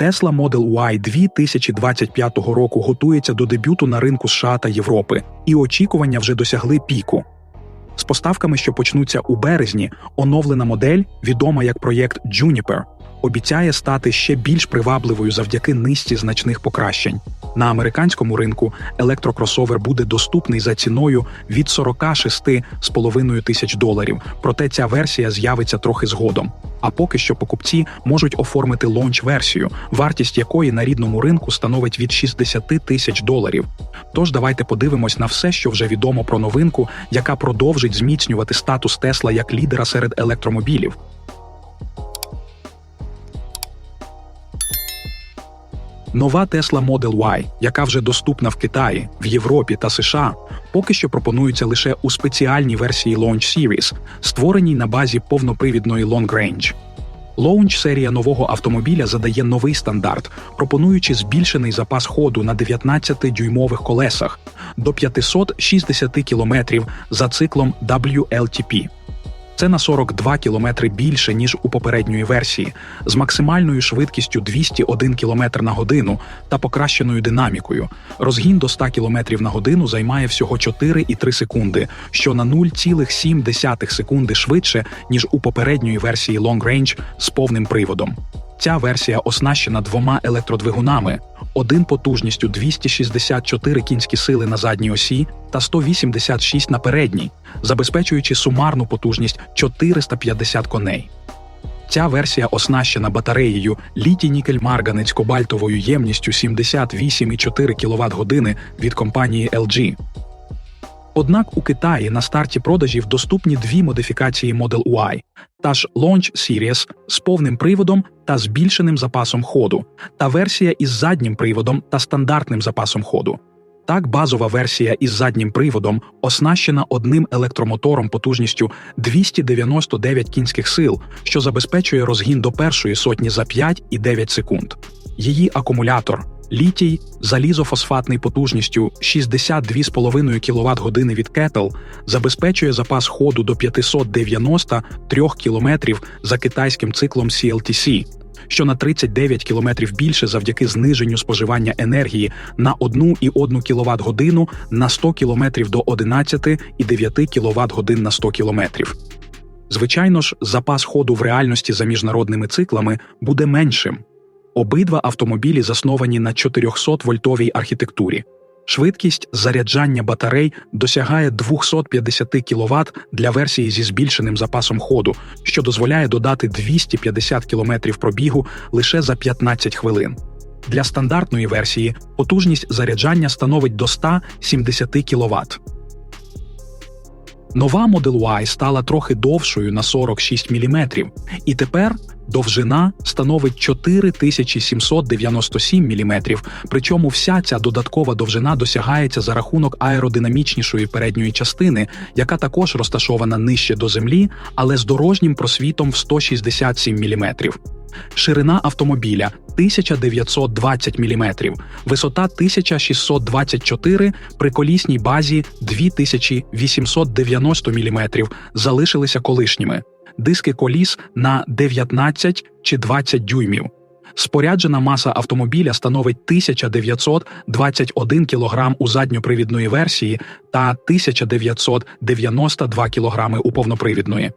Tesla Model Y 2025 року готується до дебюту на ринку США та Європи, і очікування вже досягли піку. З поставками, що почнуться у березні, оновлена модель, відома як проєкт Juniper, обіцяє стати ще більш привабливою завдяки низці значних покращень. На американському ринку електрокросовер буде доступний за ціною від 46,5 тисяч доларів, проте ця версія з'явиться трохи згодом. А поки що покупці можуть оформити лонч-версію, вартість якої на рідному ринку становить від 60 тисяч доларів. Тож давайте подивимось на все, що вже відомо про новинку, яка продовжить зміцнювати статус Тесла як лідера серед електромобілів. Нова Tesla Model Y, яка вже доступна в Китаї, в Європі та США, поки що пропонується лише у спеціальній версії Launch Series, створеній на базі повнопривідної Long Range. Launch серія нового автомобіля задає новий стандарт, пропонуючи збільшений запас ходу на 19-дюймових колесах до 560 км за циклом WLTP. Це на 42 км більше ніж у попередньої версії, з максимальною швидкістю 201 км на годину та покращеною динамікою. Розгін до 100 км на годину займає всього 4,3 секунди, що на 0,7 секунди швидше ніж у попередньої версії Long Range з повним приводом. Ця версія оснащена двома електродвигунами: один потужністю 264 кінські сили на задній осі та 186 на передній, забезпечуючи сумарну потужність 450 коней. Ця версія оснащена батареєю літій нікель марганець кобальтовою ємністю 78,4 кВт години від компанії LG. Однак у Китаї на старті продажів доступні дві модифікації Model Y та ж Launch Series з повним приводом та збільшеним запасом ходу, та версія із заднім приводом та стандартним запасом ходу. Так, базова версія із заднім приводом оснащена одним електромотором потужністю 299 кінських сил, що забезпечує розгін до першої сотні за 5,9 секунд. Її акумулятор літій залізофосфатний потужністю 62,5 кВт години від Kettle забезпечує запас ходу до 593 км за китайським циклом CLTC, що на 39 км більше завдяки зниженню споживання енергії на 1,1 кВт годину на 100 км до 11,9 кВт годин на 100 км. Звичайно ж, запас ходу в реальності за міжнародними циклами буде меншим. Обидва автомобілі засновані на 400-вольтовій архітектурі. Швидкість заряджання батарей досягає 250 кВт для версії зі збільшеним запасом ходу, що дозволяє додати 250 км пробігу лише за 15 хвилин. Для стандартної версії потужність заряджання становить до 170 кВт. Нова Model Y стала трохи довшою на 46 мм, і тепер довжина становить 4797 мм, причому вся ця додаткова довжина досягається за рахунок аеродинамічнішої передньої частини, яка також розташована нижче до землі, але з дорожнім просвітом в 167 мм. Ширина автомобіля 1920 мм, висота 1624 при колісній базі 2890 мм залишилися колишніми, диски коліс на 19 чи 20 дюймів. Споряджена маса автомобіля становить 1921 кг у задньопривідної версії та 1992 кг у повнопривідної.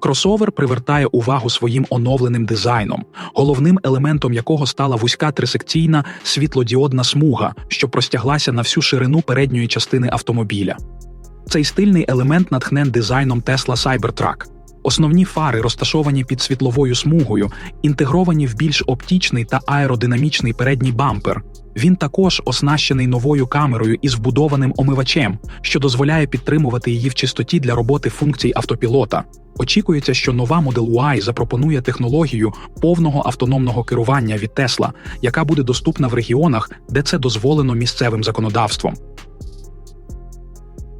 Кросовер привертає увагу своїм оновленим дизайном, головним елементом якого стала вузька трисекційна світлодіодна смуга, що простяглася на всю ширину передньої частини автомобіля. Цей стильний елемент натхнен дизайном Tesla Cybertruck. Основні фари розташовані під світловою смугою, інтегровані в більш оптічний та аеродинамічний передній бампер. Він також оснащений новою камерою із вбудованим омивачем, що дозволяє підтримувати її в чистоті для роботи функцій автопілота. Очікується, що нова Model Y запропонує технологію повного автономного керування від Tesla, яка буде доступна в регіонах, де це дозволено місцевим законодавством.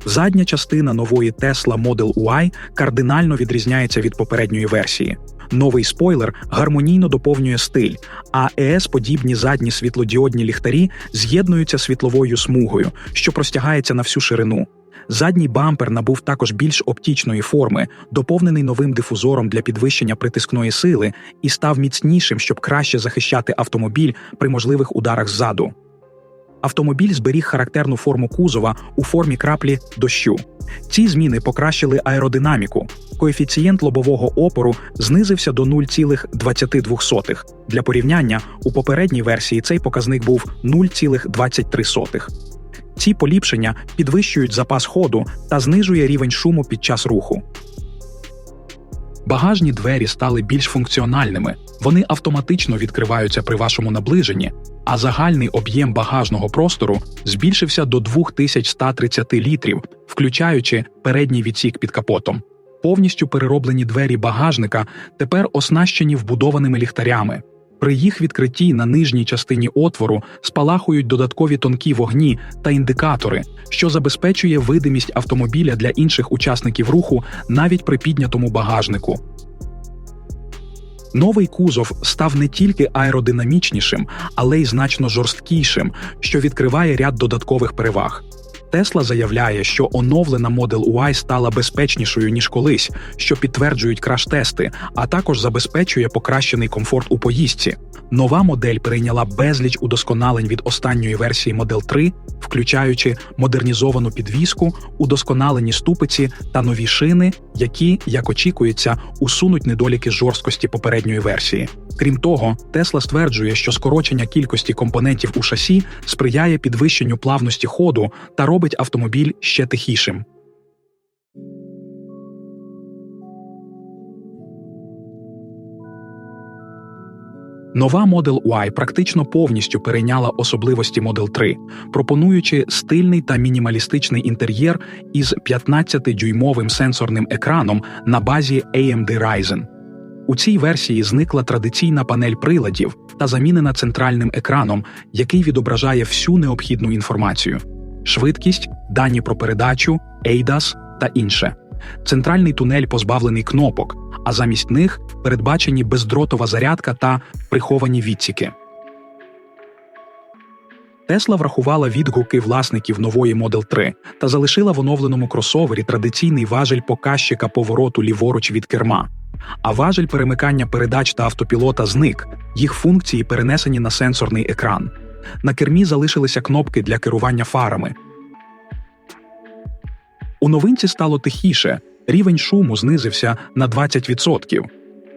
Задня частина нової Tesla Model Y кардинально відрізняється від попередньої версії. Новий спойлер гармонійно доповнює стиль, а ес подібні задні світлодіодні ліхтарі з'єднуються світловою смугою, що простягається на всю ширину. Задній бампер набув також більш оптічної форми, доповнений новим дифузором для підвищення притискної сили і став міцнішим, щоб краще захищати автомобіль при можливих ударах ззаду. Автомобіль зберіг характерну форму кузова у формі краплі дощу. Ці зміни покращили аеродинаміку. Коефіцієнт лобового опору знизився до 0,22. Для порівняння у попередній версії цей показник був 0,23. Ці поліпшення підвищують запас ходу та знижує рівень шуму під час руху. Багажні двері стали більш функціональними, вони автоматично відкриваються при вашому наближенні, а загальний об'єм багажного простору збільшився до 2130 літрів, включаючи передній відсік під капотом. Повністю перероблені двері багажника тепер оснащені вбудованими ліхтарями. При їх відкритті на нижній частині отвору спалахують додаткові тонкі вогні та індикатори, що забезпечує видимість автомобіля для інших учасників руху навіть при піднятому багажнику. Новий кузов став не тільки аеродинамічнішим, але й значно жорсткішим, що відкриває ряд додаткових переваг. Тесла заявляє, що оновлена Model Y стала безпечнішою ніж колись, що підтверджують краш-тести, а також забезпечує покращений комфорт у поїздці. Нова модель перейняла безліч удосконалень від останньої версії Model 3, включаючи модернізовану підвіску, удосконалені ступиці та нові шини, які, як очікується, усунуть недоліки жорсткості попередньої версії. Крім того, Тесла стверджує, що скорочення кількості компонентів у шасі сприяє підвищенню плавності ходу та робить автомобіль ще тихішим. Нова Model Y практично повністю перейняла особливості Model 3, пропонуючи стильний та мінімалістичний інтер'єр із 15-дюймовим сенсорним екраном на базі AMD Ryzen. У цій версії зникла традиційна панель приладів та замінена центральним екраном, який відображає всю необхідну інформацію: швидкість, дані про передачу, ADAS та інше. Центральний тунель позбавлений кнопок, а замість них передбачені бездротова зарядка та приховані відсіки. Тесла врахувала відгуки власників нової Model 3 та залишила в оновленому кросовері традиційний важель показчика повороту ліворуч від керма. А важель перемикання передач та автопілота зник, їх функції перенесені на сенсорний екран. На кермі залишилися кнопки для керування фарами. У новинці стало тихіше, рівень шуму знизився на 20%.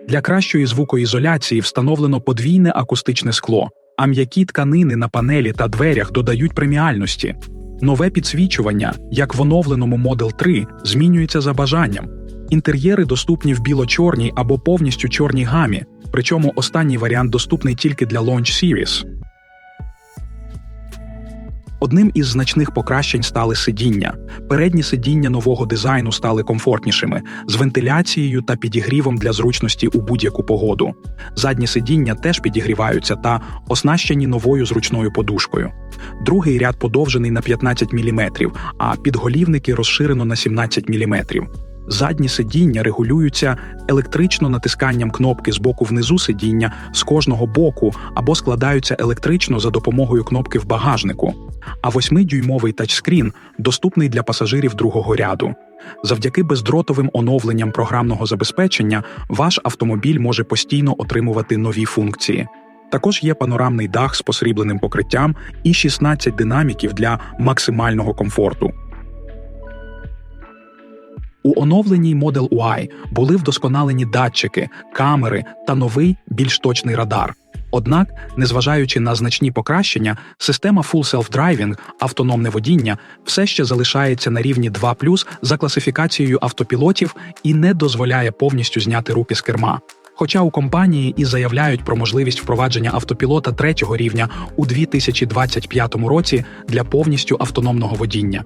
Для кращої звукоізоляції встановлено подвійне акустичне скло, а м'які тканини на панелі та дверях додають преміальності. Нове підсвічування, як в оновленому Model 3, змінюється за бажанням. Інтер'єри доступні в біло-чорній або повністю чорній гамі, причому останній варіант доступний тільки для Launch Series. Одним із значних покращень стали сидіння. Передні сидіння нового дизайну стали комфортнішими, з вентиляцією та підігрівом для зручності у будь-яку погоду. Задні сидіння теж підігріваються та оснащені новою зручною подушкою. Другий ряд подовжений на 15 мм, а підголівники розширено на 17 мм. Задні сидіння регулюються електрично натисканням кнопки з боку внизу сидіння з кожного боку або складаються електрично за допомогою кнопки в багажнику. А 8-дюймовий тачскрін доступний для пасажирів другого ряду. Завдяки бездротовим оновленням програмного забезпечення ваш автомобіль може постійно отримувати нові функції. Також є панорамний дах з посрібленим покриттям і 16 динаміків для максимального комфорту. У оновленій Model Y були вдосконалені датчики, камери та новий більш точний радар. Однак, незважаючи на значні покращення, система Full Self-Driving, автономне водіння, все ще залишається на рівні 2 за класифікацією автопілотів і не дозволяє повністю зняти руки з керма. Хоча у компанії і заявляють про можливість впровадження автопілота третього рівня у 2025 році для повністю автономного водіння.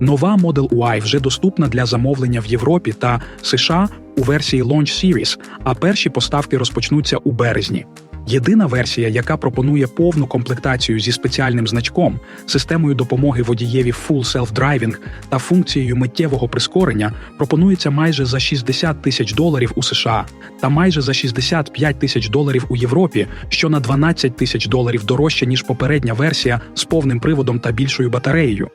Нова Model Y вже доступна для замовлення в Європі та США у версії Launch Series, а перші поставки розпочнуться у березні. Єдина версія, яка пропонує повну комплектацію зі спеціальним значком, системою допомоги водієві Full Self-Driving та функцією миттєвого прискорення, пропонується майже за 60 тисяч доларів у США та майже за 65 тисяч доларів у Європі, що на 12 тисяч доларів дорожче ніж попередня версія з повним приводом та більшою батареєю.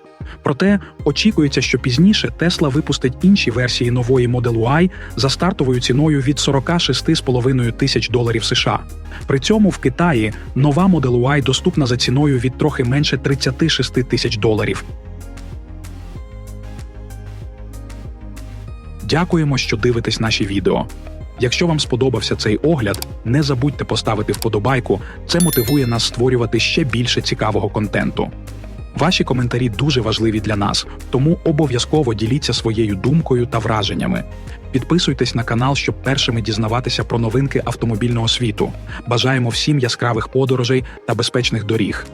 Проте очікується, що пізніше Tesla випустить інші версії нової Model Y за стартовою ціною від 46,5 тисяч доларів США. При цьому в Китаї нова Model Y доступна за ціною від трохи менше 36 тисяч доларів. Дякуємо, що дивитесь наші відео. Якщо вам сподобався цей огляд, не забудьте поставити вподобайку. Це мотивує нас створювати ще більше цікавого контенту. Ваші коментарі дуже важливі для нас, тому обов'язково діліться своєю думкою та враженнями. Підписуйтесь на канал, щоб першими дізнаватися про новинки автомобільного світу. Бажаємо всім яскравих подорожей та безпечних доріг.